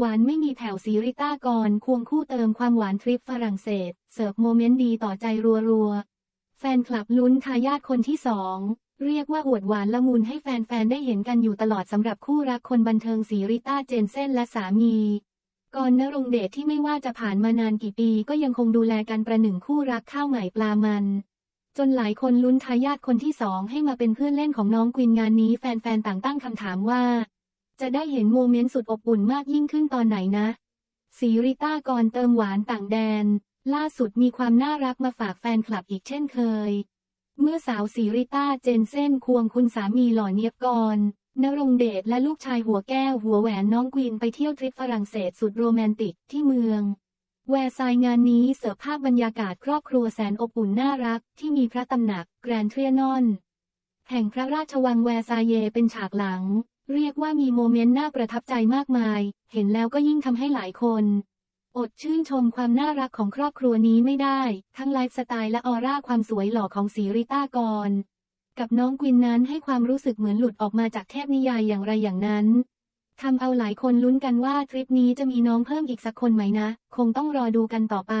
หวานไม่มีแผ่วสีริต้ากรควงคู่เติมความหวานทริปฝรั่งเศส เสิร์ฟโมเมนต์ดีต่อใจรัวๆ แฟนคลับลุ้นทายาทคนที่สองเรียกว่าอวดหวานละมุนให้แฟนๆ ได้เห็นกันอยู่ตลอดสำหรับคู่รักคนบันเทิงสีริต้าเจนเซนและสามีกรณรงเดชที่ไม่ว่าจะผ่านมานานกี่ปีก็ยังคงดูแลกันประหนึ่งคู่รักข้าวใหม่ปลามัน จนหลายคนลุ้นทายาทคนที่สองให้มาเป็นเพื่อนเล่นของน้องกวินงานนี้แฟนๆ ต่างตั้งคำถามว่า จะได้เห็นโมเมนต์สุดอบอุ่นมากยิ่งขึ้นตอนไหนนะสีริต้ากรเติมหวานต่างแดน ล่าสุดมีความน่ารักมาฝากแฟนคลับอีกเช่นเคย เมื่อสาวสีริต้าเจนเซ่นควงคุณสามีหล่อเนียบกรนรงเดชและลูกชายหัวแก้วหัวแหวนน้องกวินไปเที่ยวทริปฝรั่งเศสสุดโรแมนติกที่เมือง แวร์ไซงานนี้เสิร์ฟภาพบรรยากาศครอบครัวแสนอบอุ่นน่ารัก ที่มีพระตำหนักแกรนเทรียนอน แห่งพระราชวังแวร์ซายเยเป็นฉากหลัง เรียกว่ามีโมเมนต์น่าประทับใจมากมาย เห็นแล้วก็ยิ่งทำให้หลายคน อดชื่นชมความน่ารักของครอบครัวนี้ไม่ได้ ทั้งไลฟ์สไตล์และออร่าความสวยหล่อของสีริต้ากร กับน้องกวินนั้นให้ความรู้สึกเหมือนหลุดออกมาจากเทพนิยายอย่างไรอย่างนั้นทำเอาหลายคนลุ้นกันว่าทริปนี้จะมีน้องเพิ่มอีกสักคนไหมนะ คงต้องรอดูกันต่อไป